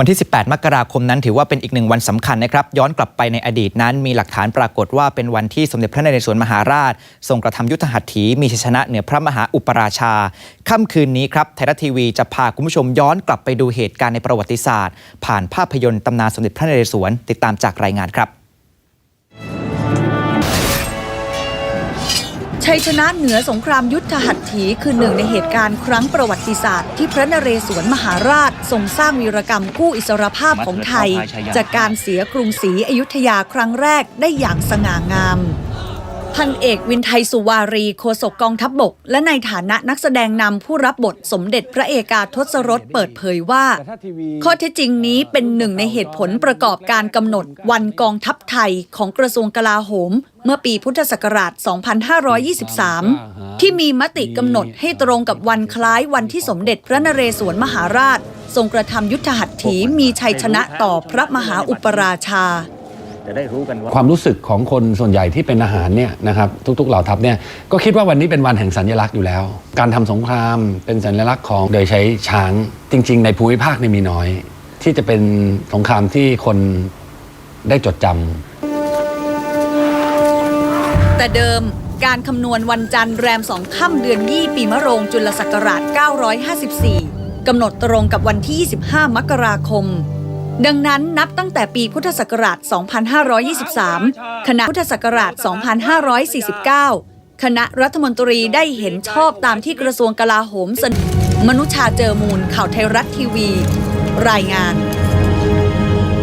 วันที่ 18 มกราคมนั้นถือว่าเป็นอีกหนึ่งวันสำคัญนะครับ ย้อนกลับไปในอดีตนั้น มีหลักฐานปรากฏว่าเป็นวันที่สมเด็จพระนเรศวรมหาราช ทรงกระทำยุทธหัตถี มีชัยชนะเหนือพระมหาอุปราชา ค่ำคืนนี้ครับไทยรัฐทีวีจะพาคุณผู้ชมย้อนกลับไปดูเหตุการณ์ในประวัติศาสตร์ ผ่านภาพยนตร์ตำนานสมเด็จพระนเรศวรติดตามจากรายงานครับ ชัยชนะเหนือสงครามยุทธหัตถีคือหนึ่งในเหตุการณ์ครั้งประวัติศาสตร์ที่พระนเรศวรมหาราชทรงสร้างวีรกรรมกู้อิสรภาพของไทย จากการเสียกรุงศรีอยุธยาครั้งแรกได้อย่างสง่างาม พันเอกวินไทยสุวารีโฆษกกองทัพบบก และในฐานะนักแสดงนำผู้รับบทสมเด็จพระเอกาทศรสเปิดเผยว่า ข้อเท็จจริงนี้เป็นหนึ่งในเหตุผลประกอบการกำหนดวันกองทัพไทยของกระทรวงกลาโหม เมื่อปีพุทธศักราช 2523 ที่มีมติกำหนดให้ตรงกับวันคล้ายวันที่สมเด็จพระนเรศวรมหาราช ทรงกระทำยุทธหัตถีมีชัยชนะต่อพระมหาอุปราชา จะได้รู้กันว่า ความรู้สึกของคนส่วนใหญ่ที่เป็นอาหารเนี่ยนะครับทุกๆเหล่าทัพเนี่ยก็คิดว่าวันนี้เป็นวันแห่งสัญลักษณ์อยู่แล้ว การทำสงครามเป็นสัญลักษณ์ของโดยใช้ช้างจริง ๆ ในภูมิภาคเนี่ยมีน้อย ที่จะเป็นสงครามที่คนได้จดจำ แต่เดิมการคำนวณวันจันทร์แรมสองค่ำเดือนยี่ปีมะโรงจุลศักราช 954 กำหนดตรงกับวันที่ 25 มกราคม ดังนั้นนับตั้งแต่ปีพุทธศักราช 2523 คณะพุทธศักราช 2549 คณะรัฐมนตรีได้เห็นชอบตามที่กระทรวงกลาโหมเสนอมนุชาเจอมูลข่าวไทยรัฐทีวี รายงาน